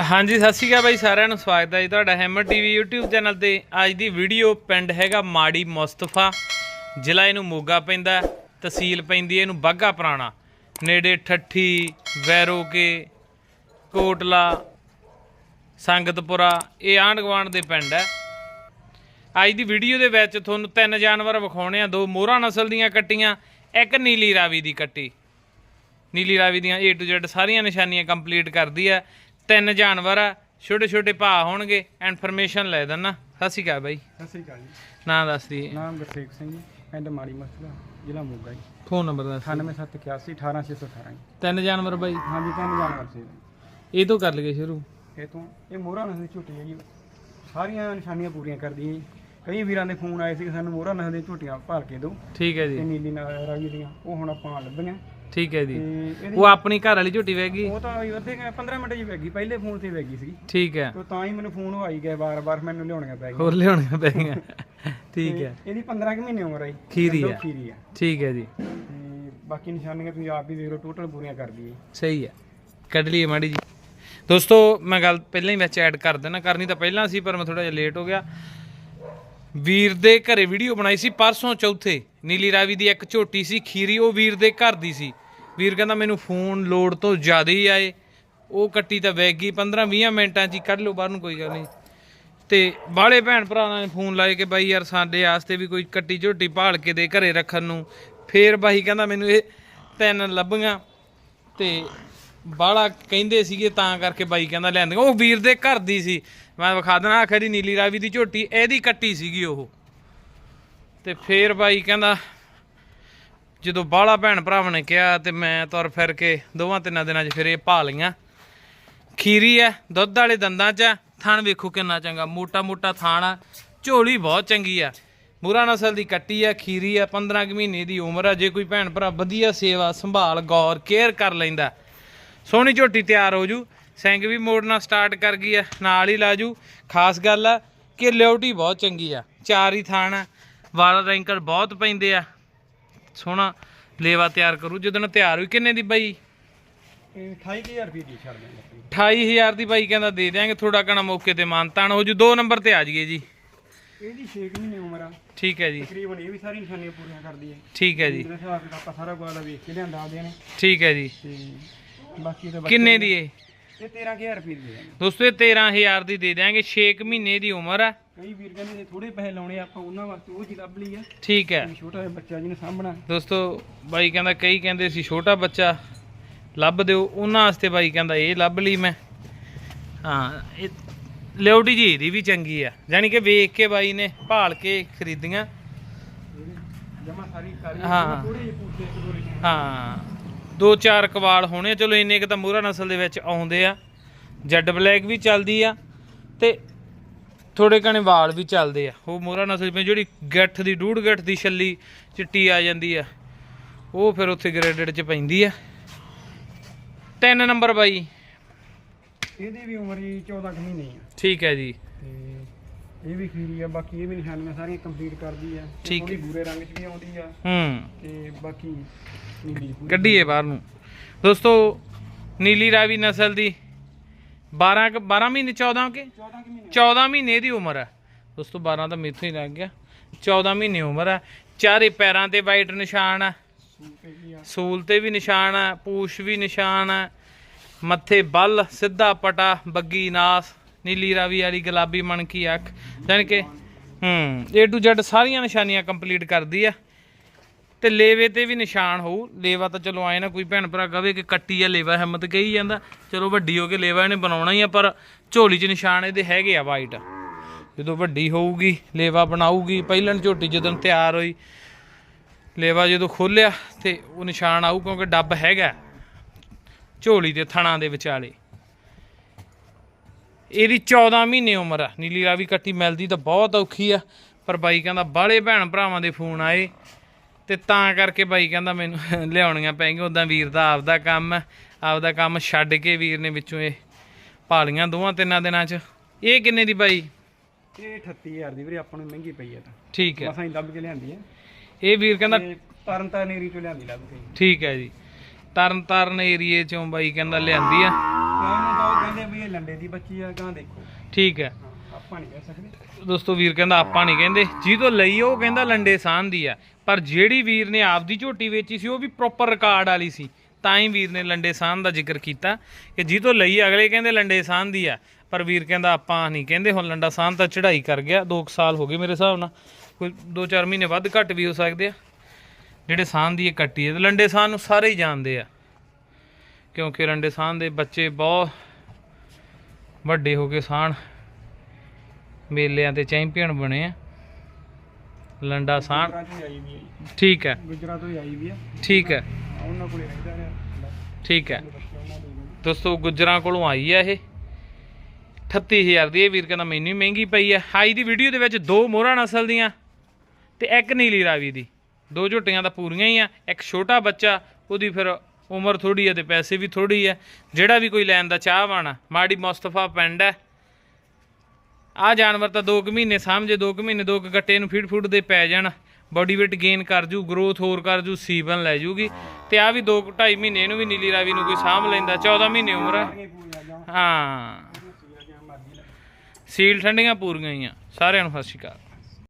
ਹਾਂਜੀ, ਸਤਿ ਸ਼੍ਰੀ ਅਕਾਲ ਬਾਈ ਸਾਰਿਆਂ ਨੂੰ, ਸਵਾਗਤ ਹੈ ਜੀ ਤੁਹਾਡਾ ਹੈਮਰ ਟੀਵੀ YouTube ਚੈਨਲ ਤੇ। ਅੱਜ ਦੀ ਵੀਡੀਓ ਪਿੰਡ ਹੈਗਾ ਮਾੜੀ ਮੁਸਤਫਾ, ਜ਼ਿਲ੍ਹਾ ਇਹਨੂੰ ਮੋਗਾ ਪੈਂਦਾ, ਤਹਿਸੀਲ ਪੈਂਦੀ ਹੈ ਇਹਨੂੰ ਬਾਗਾ ਪੁਰਾਣਾ। ਨੇੜੇ ਠੱਠੀ, ਵੈਰੋਕੇ, ਕੋਟਲਾ, ਸੰਗਤਪੁਰਾ, ਇਹ ਆਂਢ ਗੁਆਂਢ ਦੇ ਪਿੰਡ ਹੈ। ਅੱਜ ਦੀ ਵੀਡੀਓ ਦੇ ਵਿੱਚ ਤੁਹਾਨੂੰ ਤਿੰਨ ਜਾਨਵਰ ਵਿਖਾਉਣੇ ਆ, ਦੋ ਮੋਹਰਾ ਨਸਲ ਦੀਆਂ ਕੱਟੀਆਂ, ਇੱਕ ਨੀਲੀ ਰਾਵੀ ਦੀ ਕੱਟੀ। ਨੀਲੀ ਰਾਵੀ ਦੀਆਂ A to Z ਸਾਰੀਆਂ ਨਿਸ਼ਾਨੀਆਂ ਕੰਪਲੀਟ ਕਰਦੀ ਹੈ। ਤਿੰਨ ਜਾਨਵਰ ਆ ਛੋਟੇ ਛੋਟੇ ਭਾ ਹੋਣਗੇ ਇਨਫੋਰਮੇਸ਼ਨ ਲੈ ਦੇਣਾ ਸਤਿ ਸ਼੍ਰੀ ਅਕਾਲ ਬਾਈ। ਸਤਿ ਸ੍ਰੀ ਅਕਾਲ ਜੀ। ਨਾਂ ਦੱਸ ਦੀ ਨਾਮ ਗੁਰਸੇਵ ਸਿੰਘ ਜੀ ਪਿੰਡ ਮਾੜੀ ਮਸਲਾ ਜ਼ਿਲ੍ਹਾ ਮੋਗਾ ਜੀ। ਫੋਨ ਨੰਬਰ ਦੱਸ 9781 18618 ਜੀ। ਤਿੰਨ ਜਾਨਵਰ ਬਾਈ? ਹਾਂਜੀ ਤਿੰਨ ਜਾਨਵਰ ਸੀ। ਇਹ ਤੋਂ ਕਰ ਲਈਏ ਸ਼ੁਰੂ। ਇਹ ਤੋਂ ਇਹ ਮੋਹਰਾ ਨਸਲ ਦੀ ਝੋਟੀ ਹੈ ਜੀ। ਸਾਰੀਆਂ ਨਿਸ਼ਾਨੀਆਂ ਪੂਰੀਆਂ ਕਰਦੀ ਹੈ ਜੀ। ਕਈ ਵੀਰਾਂ ਦੇ ਫੋਨ ਆਏ ਸੀ ਕਿ ਸਾਨੂੰ ਮੋਹਰਾ ਨਸਲ ਦੀਆਂ ਝੋਟੀਆਂ ਭਾਲ ਕੇ ਦਿਓ। ਠੀਕ ਹੈ ਤੇ ਜੀ ਨੀਲੀ ਨਾਲ ਰਾਵੀ ਦੀਆਂ ਉਹ ਹੁਣ ਆਪਾਂ ਲੱਭੀਆਂ ਠੀਕ ਹੈ ਤੇ ਜੀ ਇਹਦੀ ਉਹ ਆਪਣੀ ਘਰ ਵਾਲੀ ਝੋਟੀ ਵੈਗੀ ਉਹ ਤਾਂ ਕੁ 15 ਮਿੰਟ ਜੀ ਵੈਗੀ ਪਹਿਲੇ ਫੋਨ ਤੇ ਵੈਗੀ ਸੀ ਠੀਕ ਹੈ। ਤੇ ਤਾਂ ਹੀ ਮੈਨੂੰ ਫੋਨ ਆਈ ਗਏ ਵਾਰ-ਵਾਰ ਮੈਨੂੰ ਲਿਆਉਣੀਆਂ ਪੈ ਗਈਆਂ। ਹੋਰ ਲਿਆਉਣੀਆਂ ਪੈ ਗਈਆਂ। ਠੀਕ ਹੈ। ਇਹਦੀ 15 ਕੁ ਮਹੀਨੇ ਉਮਰ ਹੈ ਖੀਰੀ ਹੈ ਖੀਰੀ ਠੀਕ ਹੈ ਜੀ। ਤੇ ਬਾਕੀ ਨਿਸ਼ਾਨੀਆਂ ਤੁਸੀਂ ਆਪ ਹੀ ਦੇਖ ਲਓ ਟੋਟਲ ਪੂਰੀਆਂ ਕਰਦੀ ਹੈ ਸਹੀ ਹੈ। ਕੱਢ ਲਈਏ ਮਾੜੀ ਜੀ। ਦੋਸਤੋ ਮੈਂ ਗੱਲ ਪਹਿਲਾਂ ਹੀ ਵਿੱਚ ਐਡ ਕਰ ਦੇਣਾ ਕਰਨੀ ਤਾਂ ਪਹਿਲਾਂ ਸੀ ਪਰ ਮੈਂ ਥੋੜਾ ਜਿਹਾ ਲੇਟ ਹੋ ਗਿਆ। ਵੀਰ ਦੇ ਘਰੇ ਵੀਡੀਓ ਬਣਾਈ ਸੀ ਪਰਸੋਂ ਚੌਥੇ। ਨੀਲੀ ਰਾਵੀ ਦੀ ਇੱਕ ਝੋਟੀ ਸੀ ਖੀਰੀ ਉਹ ਵੀਰ ਦੇ ਘਰ ਦੀ ਸੀ। ਵੀਰ ਕਹਿੰਦਾ ਮੈਨੂੰ ਫੋਨ ਲੋਡ ਤੋਂ ਜ਼ਿਆਦਾ ਹੀ ਆਏ। ਉਹ ਕੱਟੀ ਤਾਂ ਵੈਗ ਗਈ 15 20 ਮਿੰਟਾਂ 'ਚ ਹੀ ਕੱਢ ਲਓ ਬਾਹਰ ਨੂੰ ਕੋਈ ਗੱਲ ਨਹੀਂ। ਤੇ ਬਾਹਲੇ ਭੈਣ ਭਰਾਵਾਂ ਨੇ ਫੋਨ ਲਾਏ ਕਿ ਬਾਈ ਯਾਰ ਸਾਡੇ ਆਸਤੇ ਵੀ ਕੋਈ ਕੱਟੀ ਝੋਟੀ ਭਾਲ ਕੇ ਦੇ ਘਰੇ ਰੱਖਣ ਨੂੰ। ਫੇਰ ਬਾਈ ਕਹਿੰਦਾ ਮੈਨੂੰ ਇਹ ਤਿੰਨ ਲੱਭੀਆਂ। ਤੇ ਬਾਹਲਾ ਕਹਿੰਦੇ ਸੀਗੇ ਤਾਂ ਕਰਕੇ ਬਾਈ ਕਹਿੰਦਾ ਲਿਆਂਦੀਆਂ ਉਹ ਵੀਰ ਦੇ ਘਰ ਦੀ ਸੀ। ਮੈਂ ਵਿਖਾ ਦੇਣਾ ਆਖਰੀ ਨੀਲੀ ਰਾਵੀ ਦੀ ਝੋਟੀ, ਇਹਦੀ ਕੱਟੀ ਸੀਗੀ ਉਹ। ਤੇ ਫੇਰ ਬਾਈ ਕਹਿੰਦਾ ਜਦੋਂ ਬਾਹਲਾ ਭੈਣ ਭਰਾਵਾਂ ਨੇ ਕਿਹਾ ਤੇ ਮੈਂ ਤੁਰ ਫਿਰ ਕੇ ਦੋਵਾਂ ਤਿੰਨਾਂ ਦਿਨਾਂ 'ਚ ਫਿਰ ਇਹ ਪਾ ਲਈਆਂ। ਖੀਰੀ ਐ, ਦੁੱਧ ਵਾਲੇ ਦੰਦਾਂ 'ਚ ਆ। ਥਣ ਵੇਖੋ ਕਿੰਨਾ ਚੰਗਾ, ਮੋਟਾ ਮੋਟਾ ਥਾਣ ਆ, ਝੋਲੀ ਬਹੁਤ ਚੰਗੀ ਆ। ਮੂਰਾ ਨਸਲ ਦੀ ਕੱਟੀ ਆ, ਖੀਰੀ ਆ 15 ਕੁ ਮਹੀਨੇ ਦੀ ਉਮਰ ਆ, ਜੇ ਕੋਈ ਭੈਣ ਭਰਾ ਵਧੀਆ ਸੇਵਾ, ਸੰਭਾਲ, ਗੌਰ, ਕੇਅਰ ਕਰ ਲੈਂਦਾ। ਸੋਹਣੀ ਝੋਟੀ ਤਿਆਰ ਹੋ ਜੂ, ਸਿੰਘ ਵੀ ਮੋੜਨਾ ਸਟਾਰਟ ਕਰ ਗਈ ਆ, ਨਾਲ ਹੀ ਲਾਜੂ ਖਾਸ ਗੱਲ ਆ ਕਿ ਲਿਉਟੀ ਬਹੁਤ ਚੰਗੀ ਆ, ਚਾਰ ਹੀ ਥਾਣ ਆ, ਵਾਲਾ ਰੈਂਕਰ ਬਹੁਤ ਪੈਂਦੇ ਆ ਸੋਹਣਾ ਲੇਵਾ ਤਿਆਰ ਕਰੂ ਜਦੋਂ ਤਿਆਰ ਹੋਈ ਕਿੰਨੇ ਦੀ ਬਾਈ? ਇਹ 28000 ਰੁਪਏ ਦੀ ਛੱਡ ਦਿੰਦੇ ਆਪਾਂ 28000 ਦੀ ਬਾਈ ਕਹਿੰਦਾ ਦੇ ਦਿਆਂਗੇ ਥੋੜਾ ਕਣਾ ਮੌਕੇ ਤੇ ਮਾਨਤਾਨ ਹੋ ਜੂ ਦੋ ਨੰਬਰ ਤੇ ਆ ਜਾਈਏ ਜੀ। ਇਹਦੀ 6 ਮਹੀਨੇ ਉਮਰ ਆ। ਠੀਕ ਹੈ ਜੀ। ਤਕਰੀਬਨ ਇਹ ਵੀ ਸਾਰੀ ਨਿਸ਼ਾਨੀਆਂ ਪੂਰੀਆਂ ਕਰਦੀ ਹੈ। ਠੀਕ ਹੈ ਜੀ। ਜਿਹਦੇ ਹਿਸਾਬ ਨਾਲ ਆਪਾਂ ਸਾਰਾ ਕੁਆਲਾ ਵੇਖ ਕੇ ਲਿਆਂਦਾ ਆਉਂਦੇ ਨੇ। ਠੀਕ ਹੈ ਜੀ। ਤੇ ਬਾਕੀ ਤਾਂ ਕਿੰਨੇ ਦੀ ਇਹ? ਇਹ 13000 ਰੁਪਏ ਦੀ ਦਾਂਗੇ ਦੋਸਤੋ ਇਹ 13000 ਦੀ ਦੇ ਦਿਆਂਗੇ 6 ਮਹੀਨੇ ਦੀ ਉਮਰ ਆ। ਕਈ ਵੀਰ ਕਹਿੰਦੇ ਨੇ ਥੋੜੇ ਪੈਸੇ ਲਾਉਣੇ ਆ, ਆਪਾਂ ਉਹਨਾਂ ਵਾਸਤੇ ਉਹ ਚੀਜ਼ ਲੱਭ ਲਈ ਆ। ਠੀਕ ਹੈ। ਵੀ ਛੋਟਾ ਜਿਹਾ ਬੱਚਾ ਜਿਹਨੇ ਸਾਂਭਣਾ। ਦੋਸਤੋ ਬਾਈ ਕਹਿੰਦਾ ਕਈ ਕਹਿੰਦੇ ਸੀ ਛੋਟਾ ਬੱਚਾ ਲੱਭ ਦਿਓ ਉਹਨਾਂ ਵਾਸਤੇ ਬਾਈ ਕਹਿੰਦਾ ਇਹ ਲੱਭ ਲਈ ਮੈਂ। ਹਾਂ ਇਹ ਲਿਓਟੀ ਜੀ ਇਹਦੀ ਵੀ ਚੰਗੀ ਆ। ਯਾਨੀ ਕਿ ਵੇਖ ਕੇ ਬਾਈ ਨੇ ਭਾਲ ਕੇ ਖਰੀਦੀਆਂ। ਜਮਾ ਸਾਰੀ ਕਾਲੀ ਹਾਂ। ਥੋੜੇ ਜਿਹੇ ਪੂਤੇ ਇੱਕ ਦੋ ਰਿਸ਼ਤੇ ਹਾਂ ਦੋ ਚਾਰ ਕਵਾਲ ਹੋਣੇ ਆ, ਚਲੋ ਇੰਨੇ ਕੁ ਤਾਂ ਮੂਰਾ ਨਸਲ ਦੇ ਵਿੱਚ ਆਉਂਦੇ ਆ। ਜੈਡ ਬਲੈਕ ਵੀ ਚੱਲਦੀ ਆ। ਤੇ ਥੋੜੇ ਕਣੇ ਵਾਲ ਵੀ ਚੱਲਦੇ ਆ। ਉਹ ਮੂਰਾ ਨਸਲ ਵਿੱਚ ਜਿਹੜੀ ਗੱਠ ਦੀ ਡੂੜ ਗੱਠ ਦੀ ਛੱਲੀ ਚਿੱਟੀ ਆ ਜਾਂਦੀ ਆ। ਉਹ ਫਿਰ ਉੱਥੇ ਗ੍ਰੇਡਡ ਚ ਪੈਂਦੀ ਆ। ਤਿੰਨ ਨੰਬਰ ਬਾਈ। ਇਹਦੀ ਵੀ ਉਮਰ ਹੀ 14 ਕੁ ਮਹੀਨੇ ਆ। ਠੀਕ ਹੈ ਜੀ। ਤੇ ਇਹ ਵੀ ਖੀਰੀ ਆ ਬਾਕੀ ਇਹ ਵੀ ਨਿਸ਼ਾਨੀਆਂ ਸਾਰੀਆਂ ਕੰਪਲੀਟ ਕਰਦੀ ਆ। ਤੇ ਠੀਕ ਥੋੜੀ ਬੂਰੇ ਰੰਗ 'ਚ ਵੀ ਆਉਂਦੀ ਆ। ਹੂੰ। ਤੇ ਬਾਕੀ ਨੀਲੀ ਪੂਰੀ ਕੱਢੀਏ ਬਾਹਰ ਨੂੰ। ਦੋਸਤੋ ਨੀਲੀ ਰਾਵੀ ਨਸਲ ਦੀ 12 ਕੁ- 12 ਮਹੀਨੇ 14 ਕੇ? 14 ਕੁ ਮਹੀਨੇ। 14 ਮਹੀਨੇ ਦੀ ਉਮਰ ਹੈ। ਦੋਸਤੋ 12 ਤਾਂ ਮੇਥੋਂ ਹੀ ਲੱਗ ਗਿਆ। 14 ਮਹੀਨੇ ਉਮਰ ਹੈ। ਚਾਰੇ ਪੈਰਾਂ ਤੇ ਵਾਈਟ ਨਿਸ਼ਾਨ ਹੈ। ਸੂਲ ਤੇ ਵੀ ਨਿਸ਼ਾਨ ਹੈ। ਪੂਛ ਵੀ ਨਿਸ਼ਾਨ ਹੈ। ਮੱਥੇ ਬੱਲ ਸਿੱਧਾ ਪਟਾ ਬੱਗੀ ਨਾਸ ਨੀਲੀ ਰਾਵੀ ਵਾਲੀ ਗੁਲਾਬੀ ਮਣਕੀ ਅੱਖ। ਜਾਣੀ ਕਿ ਹੂੰ A to Z ਸਾਰੀਆਂ ਨਿਸ਼ਾਨੀਆਂ ਕੰਪਲੀਟ ਕਰਦੀ ਆ ਤੇ ਲੇਵੇ ਤੇ ਵੀ ਨਿਸ਼ਾਨ ਹੋਊ। ਲੇਵਾ ਤਾਂ ਚਲੋ ਆਏ ਨਾ ਕੋਈ ਭੈਣ ਭਰਾ ਕਵੇ ਕਿ ਕੱਟੀ ਆ ਲੇਵਾ, ਹਿੰਮਤ ਕਹੀ ਜਾਂਦਾ। ਚਲੋ ਵੱਡੀ ਹੋ ਕੇ ਲੇਵਾ ਇਹਨੇ ਬਣਾਉਣਾ ਹੀ ਆ, ਪਰ ਝੋਲੀ 'ਚ ਨਿਸ਼ਾਨ ਇਹਦੇ ਹੈਗੇ ਆ ਵਾਈਟ ਜਦੋਂ ਵੱਡੀ ਹੋਊਗੀ, ਲੇਵਾ ਬਣਾਊਗੀ, ਪਹਿਲਾਂ ਝੋਟੀ ਜਦੋਂ ਤਿਆਰ ਹੋਈ, ਲੇਵਾ ਜਦੋਂ ਖੋਲਿਆ ਤੇ ਉਹ ਨਿਸ਼ਾਨ ਆਊ ਕਿਉਂਕਿ ਡੱਬ ਹੈਗਾ ਝੋਲੀ ਦੇ ਥਣਾ ਦੇ ਵਿਚਾਲੇ। ਇਹਦੀ 14 ਮਹੀਨੇ ਉਮਰ ਆ। ਨੀਲੀ ਰਾਵੀ ਕੱਟੀ ਮਿਲਦੀ ਤਾਂ ਬਹੁਤ ਔਖੀ ਆ, ਪਰ ਬਾਈ ਕਹਿੰਦਾ ਬਾਹਲੇ ਭੈਣ ਭਰਾਵਾਂ ਦੇ ਫੋਨ ਆਏ। ਤੇ ਤਾਂ ਕਰਕੇ ਬਾਈ ਕਹਿੰਦਾ ਮੈਨੂੰ ਲਿਆਉਣੀਆਂ ਪੈਣਗੀਆਂ ਉਦਾਂ ਵੀਰ ਦਾ ਆਪਦਾ ਕੰਮ ਹੈ ਆਪਦਾ ਕੰਮ ਛੱਡ ਕੇ ਵੀਰ ਨੇ ਵਿੱਚੋਂ ਇਹ ਭਾਲੀਆਂ ਦੋਵਾਂ ਤਿੰਨਾਂ ਦਿਨਾਂ 'ਚ। ਇਹ ਕਿੰਨੇ ਦੀ ਬਾਈ? ਇਹ 38000 ਦੀ ਵੀਰੇ ਆਪਾਂ ਨੂੰ ਮਹਿੰਗੀ ਪਈ ਆ ਤਾਂ। ਠੀਕ ਹੈ। ਮਸਾਂ ਹੀ ਲੱਭ ਕੇ ਲਿਆਂਦੀ ਆ। ਇਹ ਵੀਰ ਕਹਿੰਦਾ ਤੇ ਤਰਨ ਤਾਰਨ ਏਰੀ ਚੋਂ ਲਿਆਂਦੀ ਲੱਭ ਕੇ। ਠੀਕ ਹੈ ਜੀ। ਤਰਨ ਤਾਰਨ ਏਰੀਏ ਚੋਂ ਬਾਈ ਕਹਿੰਦਾ ਲਿਆਂਦੀ ਆ। ਕਹਿੰਦੇ ਵੀ ਇਹ ਲੰਡੇ ਦੀ ਬੱਚੀ ਆ ਗਾਂ ਦੇਖੋ। ਠੀਕ ਹੈ। ਹਾਂ। ਆਪਾਂ ਨਹੀਂ ਕਹਿ ਸਕਦੇ। ਦੋਸਤੋ ਵੀਰ ਕਹਿੰਦਾ ਆਪਾਂ ਨਹੀਂ ਕਹਿੰਦੇ। ਜਿਹਦੋਂ ਲਈ ਉਹ ਕਹਿੰਦਾ ਲੰਡੇ ਸਾਹ ਦੀ ਆ। ਪਰ ਜਿਹੜੀ ਵੀਰ ਨੇ ਆਪਦੀ ਝੋਟੀ ਵੇਚੀ ਸੀ, ਉਹ ਵੀ ਪ੍ਰੋਪਰ ਰਿਕਾਰਡ ਵਾਲੀ ਸੀ। ਤਾਂ ਹੀ ਵੀਰ ਨੇ ਲੰਡੇ ਸਾਹ ਦਾ ਜ਼ਿਕਰ ਕੀਤਾ ਕਿ ਜਿਹਦੋਂ ਲਈ ਅਗਲੇ ਕਹਿੰਦੇ ਲੰਡੇ ਸਾਹ ਦੀ ਆ। ਪਰ ਵੀਰ ਕਹਿੰਦਾ ਆਪਾਂ ਨਹੀਂ ਕਹਿੰਦੇ। ਹੁਣ ਲੰਡਾ ਸਾਹ ਤਾਂ ਚੜ੍ਹਾਈ ਕਰ ਗਿਆ। 2 ਸਾਲ ਹੋ ਗਏ ਮੇਰੇ ਹਿਸਾਬ ਨਾਲ। ਕੋਈ 2-4 ਮਹੀਨੇ ਵੱਧ ਘੱਟ ਵੀ ਹੋ ਸਕਦੇ ਆ। ਜਿਹੜੇ ਸਾਹ ਦੀ ਇਹ ਕੱਟੀ ਹੈ ਲੰਡੇ ਸਾਹ ਨੂੰ ਸਾਰੇ ਹੀ ਜਾਣਦੇ ਆ। ਕਿਉਂਕਿ ਲੰਡੇ ਸਾਹ ਦੇ ਬੱਚੇ ਬਹੁਤ ਵੱਡੇ ਹੋ ਕੇ ਸਾਹਣ ਮੇਲਿਆਂ ਤੇ ਚੈਂਪੀਅਨ ਬਣੇ ਆ। ਲੰਡਾ ਸਾਹਣ ਗੁਜਰਾਂ ਤੋਂ ਹੀ ਆਈ ਵੀ ਹੈ ਜੀ। ਠੀਕ ਹੈ। ਗੁਜਰਾਂ ਤੋਂ ਆਈ ਵੀ ਆ। ਠੀਕ ਹੈ। ਉਹਨਾਂ ਕੋਲੇ ਰਹਿੰਦਾ ਰਿਹਾ। ਠੀਕ ਹੈ। ਦੇ। ਦੋਸਤੋ ਗੁੱਜਰਾਂ ਕੋਲੋਂ ਆਈ ਹੈ ਇਹ। 38000 ਦੀ ਇਹ ਵੀਰ ਕਹਿੰਦਾ ਮੈਨੂੰ ਮਹਿੰਗੀ ਪਈ ਹੈ ਹਾਈ ਦੀ ਵੀਡੀਓ ਦੇ ਵਿੱਚ ਦੋ ਮੋਹਰਾ ਨਸਲ ਦੀਆਂ ਤੇ ਇੱਕ ਨੀਲੀ ਰਾਵੀ ਦੀ। ਦੋ ਝੋਟੀਆਂ ਤਾਂ ਪੂਰੀਆਂ ਹੀ ਆ। ਇੱਕ ਛੋਟਾ ਬੱਚਾ ਉਹਦੀ ਫਿਰ ਉਮਰ ਥੋੜੀ ਹੈ ਤੇ ਪੈਸੇ ਵੀ ਥੋੜੀ ਹੈ ਜਿਹੜਾ ਵੀ ਕੋਈ ਲੈਣ ਦਾ ਚਾਹਵਾਨ ਆ। ਮਾੜੀ ਮੁਸਤਫਾ ਪਿੰਡ ਹੈ। ਆ ਜਾਨਵਰ ਤਾਂ 2 ਕੁ ਮਹੀਨੇ ਸਮਝੇ 2 ਕੁ ਮਹੀਨੇ 2 ਕੁ ਗੱਟੇ ਨੂੰ ਫੀਡ ਫੂਡ ਦੇ ਪੈ ਜਾਣ। ਬਾਡੀ weight ਗੇਨ ਕਰ ਜੂ ਗਰੋਥ ਹੋਰ ਕਰ ਜੂ ਸੀਵਨ ਲੈ ਜੂਗੀ। ਤੇ ਆ ਵੀ 2 2.5 ਮਹੀਨੇ ਇਹਨੂੰ ਵੀ ਨੀਲੀ ਰਾਵੀ ਨੂੰ ਕੋਈ ਸਾਂਭ ਲੈਂਦਾ 14 ਮਹੀਨੇ ਉਮਰ ਹੈ ਹਾਂ। ਸੀਲ ਠੰਡੀਆਂ ਪੂਰੀਆਂ ਹੀ ਆ ਸਾਰਿਆਂ ਨੂੰ ਸਤਿ ਸ਼੍ਰੀ ਅਕਾਲ।